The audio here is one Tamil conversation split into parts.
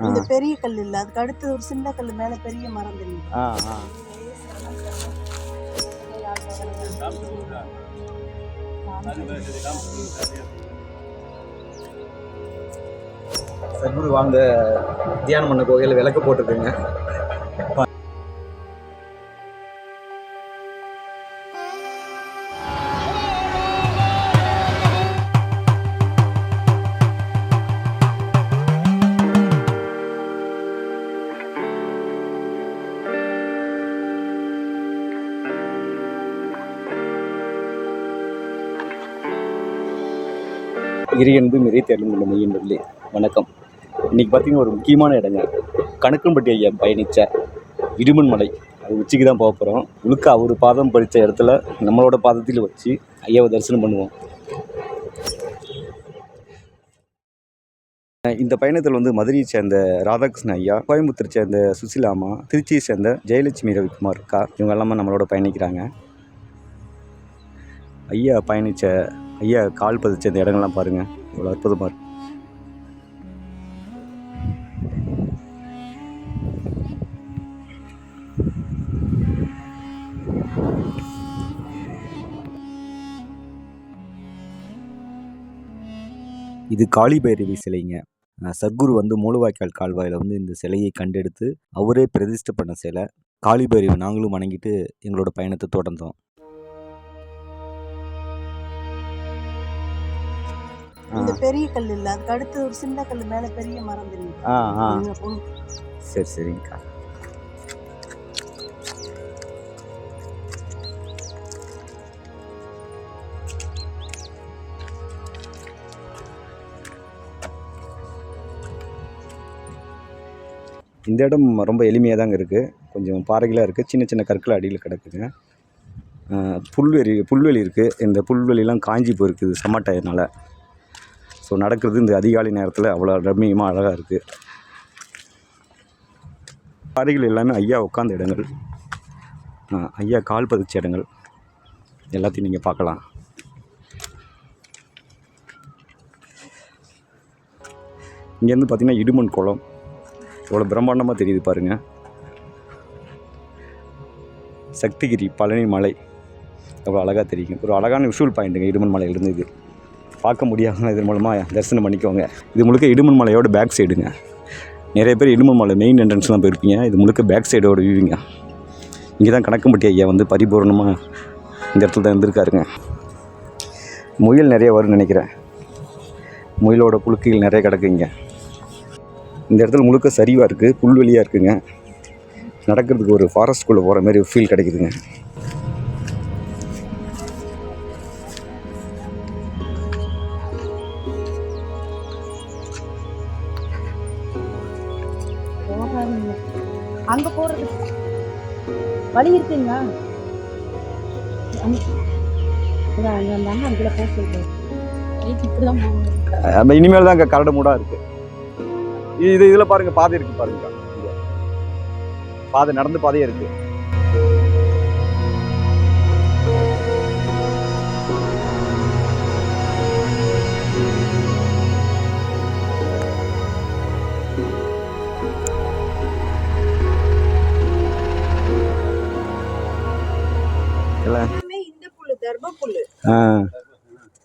இந்த பெரிய கல் இல்ல அதுக்கு அடுத்து ஒரு சின்ன கல் மேல பெரிய மரம் தெரியும் ஆ ஆ. சத்குரு வாங்க தியானம் பண்ண கோகையில் விளக்கு போட்டிருக்குங்க. இறையன்பு மிரை தேர்ந்து கொண்ட மெய்யன்பர்களே வணக்கம். இன்னைக்கு பார்த்தீங்கன்னா ஒரு முக்கியமான இடங்க. கணக்கன்பட்டி ஐயா பயணித்த இடுமன் மலை. அது உச்சிக்கு தான் போக போகிறோம் முழுக்க அவர் பாதம் படித்த இடத்துல நம்மளோட பாதத்தில் வச்சு ஐயாவை தரிசனம் பண்ணுவோம். இந்த பயணத்தில் வந்து மதுரையை சேர்ந்த ராதாகிருஷ்ணன் ஐயா கோயம்புத்தூர் சேர்ந்த சுசிலாமா திருச்சியை சேர்ந்த ஜெயலட்சுமி ரவிக்குமார் இருக்கா இவங்க எல்லாமே நம்மளோட பயணிக்கிறாங்க. ஐயா பயணித்த ஐயா கால் பதிச்ச இந்த இடங்கள்லாம் பாருங்கள் இவ்வளோ அற்புதமாக இருக்கு. இது காளிபைரவி சிலைங்க. சத்குரு வந்து மூலவாய்க்கால் கால்வாயில் வந்து இந்த சிலையை கண்டெடுத்து அவரே பிரதிஷ்டை பண்ண சிலை. காளிபைரவி நாங்களும் வணங்கிட்டு எங்களோட பயணத்தை தொடர்ந்தோம். இந்த பெரிய கல் இல்ல அதுக்கு அடுத்து ஒரு சின்ன கல் மேல பெரிய மரம் தெரியும். சரி சரிங்கக்கா. இந்த இடம் ரொம்ப எளிமையாக தாங்க இருக்குது கொஞ்சம் பாறைகளாக இருக்குது சின்ன சின்ன கற்கள் அடியில் கிடக்குங்க ஆஹ் புல்வெளி புல்வெளி இருக்குது இந்த புல்வெளிலாம் காஞ்சி போயிருக்குது சமட்டாயனால் ஸோ நடக்கிறது இந்த அதிகாலை நேரத்தில் அவ்வளோ ரம்மியமாக அழகாக இருக்குது பாறைகள் எல்லாமே ஐயா உட்காந்த இடங்கள். ஐயா கால் பதிச்ச இடங்கள். எல்லாத்தையும் நீங்கள் பார்க்கலாம். இங்கேருந்து பார்த்திங்கன்னா இடுமன் குளம். எவ்வளோ பிரம்மாண்டமாக தெரியுது பாருங்கள் சக்திகிரி பழனி மலை எவ்வளோ அழகாக தெரியும். ஒரு அழகான விஷுவல் பாயிண்ட்டுங்க இடுமன் மலையிலேருந்து இது. பார்க்க முடியாமல் இதன் மூலமாக தரிசனம் பண்ணிக்கோங்க. இது முழுக்க இடுமன் மலையோட பேக் சைடுங்க நிறைய பேர் இடுமன் மலை மெயின் என்ட்ரன்ஸ் தான் போயிருப்பீங்க. இது முழுக்க பேக் சைடோட வியூவிங்க இங்கே தான் கணக்கம்பட்டி ஐயா வந்து பரிபூர்ணமாக இந்த இடத்துல தான் இருந்திருக்காருங்க. முயல் நிறைய வரும்னு நினைக்கிறேன். முயலோட புழுக்கைகள் நிறைய கிடக்குங்க. இந்த இடத்துல முழுக்க சரிவாக இருக்குது புல்வெளியாக இருக்குங்க. நடக்கிறதுக்கு ஒரு ஃபாரஸ்ட்குள்ளே போகிற மாதிரி ஃபீல் கிடைக்குதுங்க. போகாதீங்க. அங்க போறது. வழி இருக்குங்களா? அந்த அண்ணா போக நம்ம இனிமேல் தான் அங்கே கரடு மூடாக இருக்குது இது இதில் பாருங்கள் பாதை இருக்குது பாருங்க. பாதை நடந்து பாதையே இருக்குது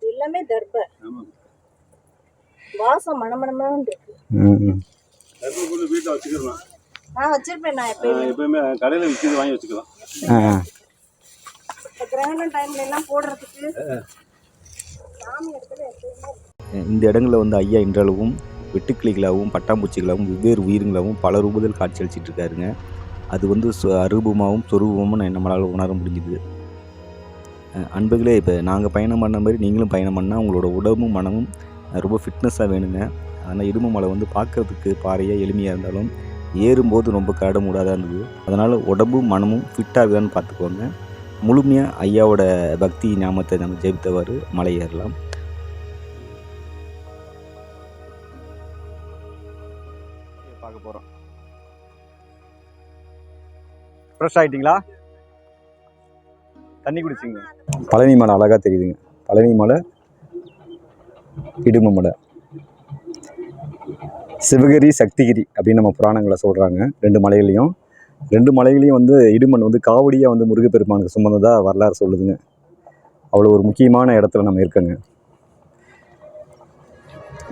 எல்லாமே தர்ப. வாசம் மணமணமான இருக்கு. நான் வச்சிருப்பேன் நான் எப்பயுமே. எப்பயுமே கடையில் விற்கிறது வாங்கி வச்சுக்கலாம். ஆ இப்ப கிரகணம் டைம்ல எல்லாம் போடுறதுக்கு சாமி இடத்துல எப்பயுமே இந்த இடங்களில் வந்து ஐயா இன்றளவும் வெட்டுக்கிளிகளாகவும் பட்டாம்பூச்சிகளாகவும் வெவ்வேறு உயிரிங்களாகவும் பல ரூபத்தில் காட்சியளிச்சிட்டு இருக்காருங்க. அது வந்து சு- அரூபமாகவும் சொரூபமாகவும் நான் நம்மளால் உணர முடிஞ்சுது. அன்புகளே இப்போ நாங்கள் பயணம் பண்ண மாதிரி நீங்களும் பயணம் பண்ணால் உங்களோட உடம்பும் மனமும் ரொம்ப ஃபிட்னஸாக வேணுங்க. ஆனால் இடும்பு மலை வந்து பார்க்கறதுக்கு பாறையாக எளிமையாக இருந்தாலும் ஏறும்போது ரொம்ப கரடு மூடாதான் இருந்தது. அதனால் உடம்பும் மனமும் ஃபிட்டாகுதான்னு பார்த்துக்கோங்க. முழுமையாக ஐயாவோட பக்தி ஞாபகத்தை நம்ம ஜெபித்தவாறு மலை ஏறலாம் பார்க்க போகிறோம் ஃப்ரெஷ் ஆகிட்டீங்களா தண்ணி குடிச்சிங்க. பழனி மலை அழகாக தெரியுதுங்க. பழனி மலை இடும மலை. சிவகிரி சக்திகிரி அப்படின்னு நம்ம புராணங்களை சொல்கிறாங்க ரெண்டு மலைகளையும். ரெண்டு மலைகளையும் வந்து இடுமண் வந்து காவடியாக வந்து முருகப்பெருமானுக்கு சுமந்ததாக வரலாறு சொல்லுதுங்க. அவ்வளோ ஒரு முக்கியமான இடத்துல நம்ம இருக்கோங்க.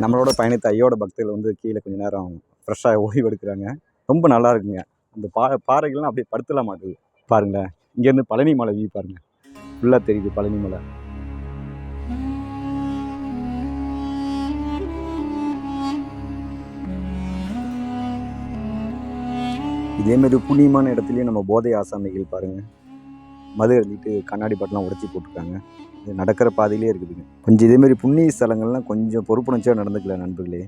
நம்மளோட பயணித்த ஐயோட பக்தர்கள் வந்து கீழே கொஞ்ச நேரம் ஃப்ரெஷ்ஷாக ஓய்வு எடுக்கிறாங்க. ரொம்ப நல்லா இருக்குங்க. அந்த பா பாறைகள்லாம் அப்படியே படுத்தலாம் மாட்டுது பாருங்களேன். இங்கேருந்து பழனி மலை வியூ பாருங்க. ஃபுல்லாக தெரியுது பழனி மலை. இதேமாரி புண்ணியமான இடத்துலையும் நம்ம போதை ஆசாமிகள் பாருங்கள் மது எழுதிட்டு கண்ணாடி பாட்டெலாம் உடைச்சி போட்டிருக்காங்க. இது நடக்கிற பாதையிலே இருக்குதுங்க. கொஞ்சம் இதேமாரி புண்ணிய ஸ்தலங்கள்லாம் கொஞ்சம் பொறுப்புணர்ச்சியாக நடந்துக்கல நண்பர்களே.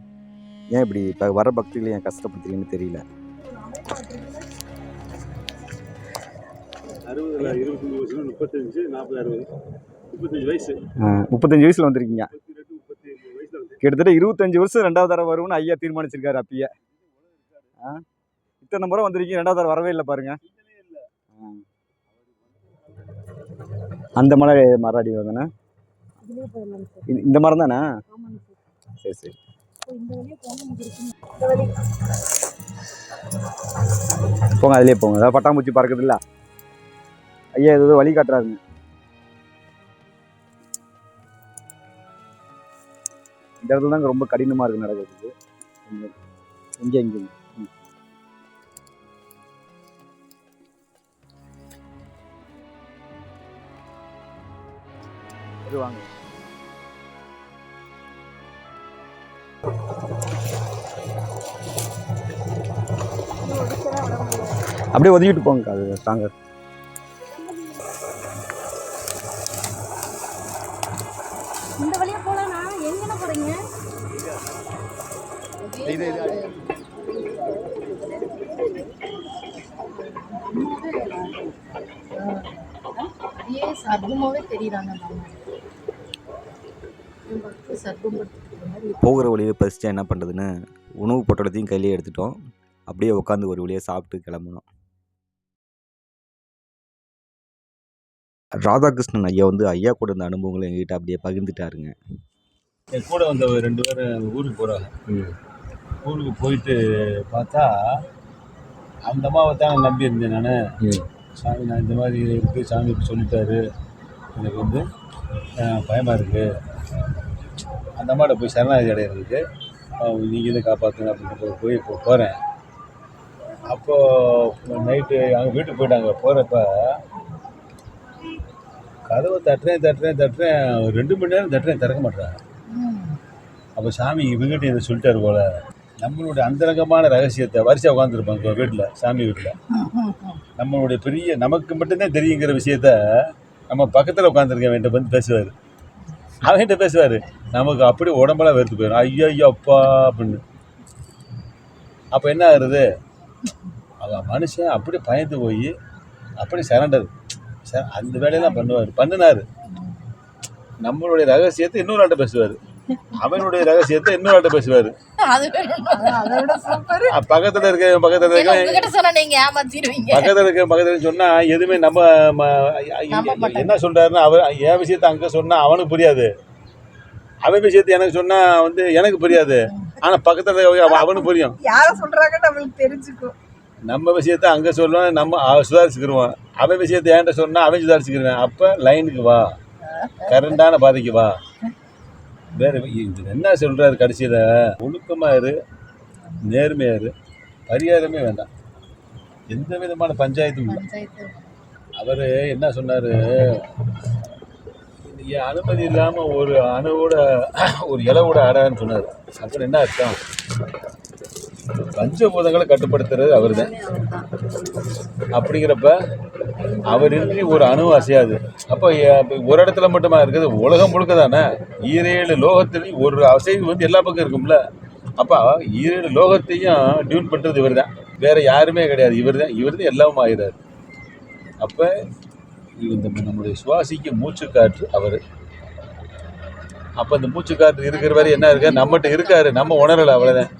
ஏன் இப்படி இப்போ வர பக்தர்களை ஏன் கஷ்டப்படுத்துறீங்கன்னு தெரியல. அறுபதுல இருபத்தஞ்சி வயசுல முப்பத்தஞ்சு நாற்பது அறுபது முப்பத்தஞ்சு வயசு. முப்பத்தஞ்சு வயசில் வந்திருக்கீங்க. கிட்டத்தட்ட இருபத்தஞ்சு வருஷம் ரெண்டாவது தடவை வரும்னு ஐயா தீர்மானிச்சிருக்காரு அப்பயே. ஆ? இத்தனை முறை வந்திருக்கீங்க ரெண்டாவது தடவை வரவே இல்லை பாருங்க. அந்த மலை மராடி தானே இதுலேயே போயிடலாம் சார். இந்த- இந்த மரம் தானே? சார். சரி போங்க அதிலே போங்க. அதாவது பட்டாம்பூச்சி பறக்குது இல்ல ஐயா ஏதோ வழி காட்டுறாருங்க. இந்த இடத்துல தாங்க ரொம்ப கடினமாக இருக்கு நடக்கிறதுக்கு. இங்கே இங்கே வாங்க. அப்படியே ஒதுக்கிட்டு போங்க அது ஸ்ட்ராங்கர் போகலான்னா எங்கேண்ணா போகிறீங்க இது இது அப்படியே சர்வமாகவே தெரியுறாங்க. சர்வம் போகிற வழியில் பசிச்சா என்ன பண்ணுறதுன்னு உணவு பொட்டலத்தையும் கையிலே எடுத்துட்டோம். அப்படியே உட்காந்து ஒரு வழியாக சாப்பிட்டு கிளம்புனோம் ராதாகிருஷ்ணன் ஐயா வந்து ஐயா கூட இருந்த அனுபவங்களை எங்ககிட்ட அப்படியே பகிர்ந்துட்டாருங்க. என் கூட வந்த ரெண்டு பேரும் ஊருக்கு போகிறாங்க ஊருக்கு போயிட்டு பார்த்தா அந்த அம்மாவை தான் நம்பி இருந்தேன் நான். சாமி நான் இந்த மாதிரி இருக்குது சாமி இப்படி சொல்லிட்டாரு. எனக்கு வந்து பயமாக இருக்குது அந்த அம்மாட்ட போய் சரணாகதி அடையிறதுக்கு நீங்கள் இதை காப்பாற்றுங்க அப்படின்னு போய் இப்போ போகிறேன் அப்போது நைட்டு அங்கே வீட்டுக்கு போயிட்டாங்க. போகிறப்ப கதவை தட்டுறேன் தட்டுறேன் தட்டுறேன். ஒரு ரெண்டு மணி நேரம் தட்டுறேன் திறக்க மாட்டேறாங்க. அப்போ சாமி இவங்ககிட்ட இதை சொல்லிட்டாரு போல. நம்மளுடைய அந்தரங்கமான ரகசியத்தை வரிசையாக உட்காந்துருப்பாங்க வீட்டில் சாமி வீட்டில். நம்மளுடைய பெரிய நமக்கு மட்டும்தான் தெரியுங்கிற விஷயத்த நம்ம பக்கத்தில் உட்காந்துருக்க வேண்ட வந்து பேசுவார். அவன்கிட்ட பேசுவார். நமக்கு அப்படி உடம்பெல்லாம் வெறுத்து போயிடும் ஐயோ ஐயோ அப்பா அப்படின்னு. அப்போ என்ன ஆகுறது? அவன் மனுஷன் அப்படியே பயந்து போய் அப்படியே சரண்டர் அந்த வேலையெல்லாம் பண்ணுவார். பண்ணினார். நம்மளுடைய ரகசியத்தை இன்னொரு ஆள்கிட்ட பேசுவார். அவனுடைய ரகசியத்தை இன்னொரு பேசுவார். பக்கத்தில் இருக்க பக்கத்தில் இருக்க. பக்கத்தில் இருக்க பக்கத்தில் சொன்னா எதுவுமே நம்ம. என்ன சொல்றாருன்னா அவர் என் விஷயத்த அங்கே சொன்னா அவனுக்கு புரியாது. அவன் விஷயத்த எனக்கு சொன்னா வந்து எனக்கு புரியாது. ஆனா பக்கத்துல அவனுக்கு புரியும். யார சொல்றாங்க நம்மளுக்கு தெரிஞ்சுக்கும். நம்ம விஷயத்த அங்க சொல்லுவோம் நம்ம அவ- சுதாரிச்சுக்கிருவோம் அவன் விஷயத்த என்கிட்ட சொன்னா அவன் சுதாரிச்சுக்கிருவேன். அப்ப லைனுக்கு வா. கரண்டான பாதைக்கு வா. வேற இது என்ன சொல்றாரு கடைசியில? ஒழுக்கமா இரு நேர்மையா இரு. பரிகாரமே வேண்டாம். எந்த விதமான பஞ்சாயத்தும் இல்லை. அவர் என்ன சொன்னார்? அனுமதி இல்லாமல் ஒரு அணுவோட ஒரு இலவோட ஆடான்னு சொன்னார். அப்புறம் என்ன அர்த்தம்? பஞ்சபூதங்களை கட்டுப்படுத்துறது அவர் தான் அப்படிங்கிறப்ப அவர் இன்றி ஒரு அணு அசையாது அப்போ ஒரு இடத்துல மட்டுமா இருக்குது? உலகம் முழுக்க தானே ஈரேழு லோகத்துலேயும் ஒரு அசைவு வந்து எல்லா பக்கம் இருக்கும்ல. அப்போ ஈரேழு லோகத்தையும் டியூன் பண்ணுறது இவர் தான் வேறு யாருமே கிடையாது. இவர் தான் இவர் தான் எல்லாமே ஆகிறார் அப்போ இந்த நம்முடைய சுவாசிக்க மூச்சு காற்று அவர். அப்போ இந்த மூச்சு காற்று இருக்கிற வரை என்ன இருக்கார் நம்மகிட்ட இருக்காரு. நம்ம உணரலை அவ்வளோதான்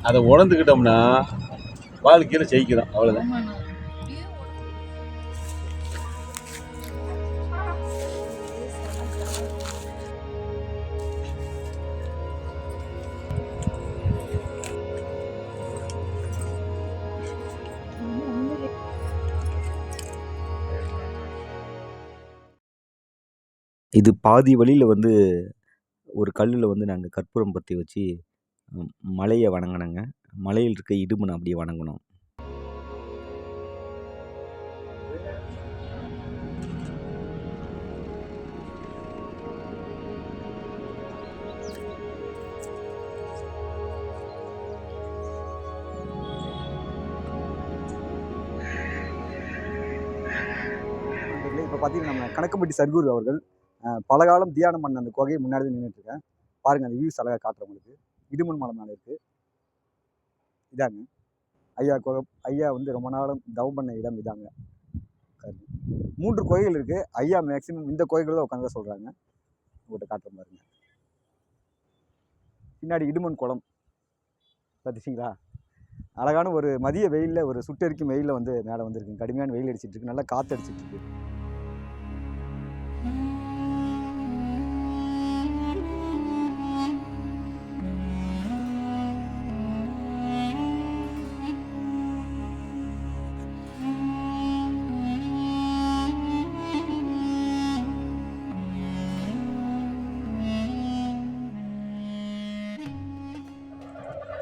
அதை உணர்ந்துக்கிட்டோம்னா வாழ்க்கையில் ஜெயிக்கிறோம் அவ்வளோதான் இது பாதி வழியில் வந்து ஒரு கல்லில் வந்து நாங்கள் கற்பூரம் பற்றி வச்சு மலையை வணங்கினங்க. மலையில் இருக்க இடுமனை அப்படியே வணங்கணும். இப்போ பார்த்தீங்கன்னா நம்ம கணக்கம்பட்டி சர்க்குரு அவர்கள் பலகாலம் பல காலம் தியானம் பண்ண அந்த குகையை முன்னாடி நின்றுட்டு இருக்கேன் பாருங்கள் அந்த வியூஸ் அழகாக காட்டுறவங்களுக்கு இடுமன் மலை மேலே இருக்குது இதாங்க. ஐயா கோ ஐயா வந்து ரொம்ப நாளும் தவம் பண்ண இடம் இதாங்க. மூன்று கோயில் இருக்குது ஐயா மேக்சிமம் இந்த கோயில்கள் தான் உட்காந்து சொல்கிறாங்க உங்கள்கிட்ட காட்டுற பாருங்க பின்னாடி இடுமன் குளம். பார்த்துச்சிங்களா அழகான ஒரு மதிய வெயிலில் ஒரு சுட்டெரிக்கும் வெயிலில் வந்து மேலே வந்திருக்கு. கடுமையான வெயில் அடிச்சிட்ருக்கு நல்லா காற்று அடிச்சிட்ருக்கு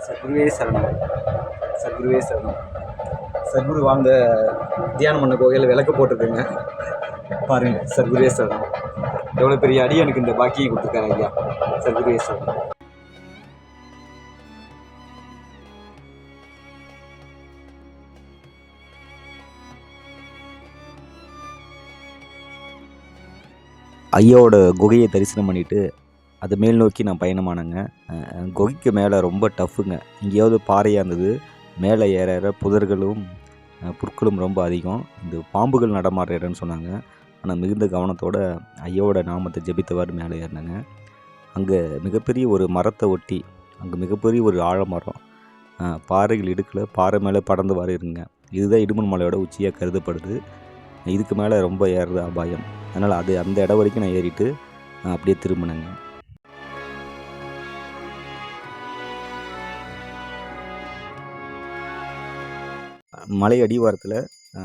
சத்குருவே சரணம். சத்குருவே சரணம். சத்குரு வாழ்ந்த தியானம் பண்ண கோகையில் விளக்கு போட்டிருக்குங்க. பாருங்க சத்குருவே சரணம். எவ்வளோ பெரிய அடி எனக்கு இந்த பாக்கியை கொடுத்துருக்காரு ஐயா. சத்குருவே சரணம். ஐயாவோட குகையை தரிசனம் பண்ணிட்டு அது மேல் நோக்கி நான் பயணமானேங்க. குகைக்கு மேலே ரொம்ப டஃப்புங்க. எங்கேயாவது பாறையாக இருந்தது மேலே ஏற ஏற புதர்களும் புற்களும் ரொம்ப அதிகம். இந்த பாம்புகள் நடமாடுற இடம்னு சொன்னாங்க. ஆனால் மிகுந்த கவனத்தோடு ஐயாவோட நாமத்தை ஜெபித்தவாறு மேலே ஏறினாங்க. அங்கே மிகப்பெரிய ஒரு மரத்தை ஒட்டி அங்கே மிகப்பெரிய ஒரு ஆழமரம் பாறைகள் இடுக்கில் பாறை மேலே படர்ந்து இருங்க இதுதான் இடுமன் மலையோட உச்சியாக கருதப்படுது. இதுக்கு மேலே ரொம்ப ஏறுறது அபாயம். அதனால் அது அந்த இடம் வரைக்கும் நான் ஏறிட்டு அப்படியே திரும்பினேங்க. மலை அடிவாரத்தில்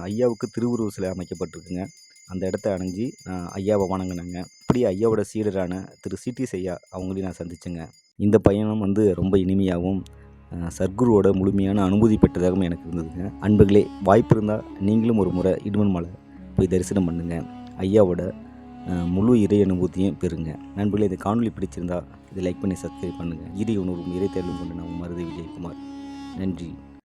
ஐயாவுக்கு திருவுருவ சிலை அமைக்கப்பட்டிருக்குங்க. அந்த இடத்த அணைஞ்சி ஐயாவை வணங்கினேங்க. அப்படியே ஐயாவோட சீடரான திரு சிட்டி ஐயா அவங்களையும் நான் சந்திச்சேங்க. இந்த பயணம் வந்து ரொம்ப இனிமையாகவும் சர்க்குருவோட முழுமையான அனுமதி பெற்றதாகவும் எனக்கு இருந்ததுங்க. அன்பர்களே வாய்ப்பு இருந்தால் நீங்களும் ஒரு முறை இடுமன் மலை போய் தரிசனம் பண்ணுங்கள் ஐயாவோட முழு இறை அனுபூதியும் பெறுங்க. நண்பர்களே இந்த காணொளி பிடிச்சிருந்தா இதை லைக் பண்ணி சப்ஸ்கிரைப் பண்ணுங்கள் இறை உணர்வும் இறை தேர்வும் கொண்டு நான் மருதை விஜயகுமார். நன்றி.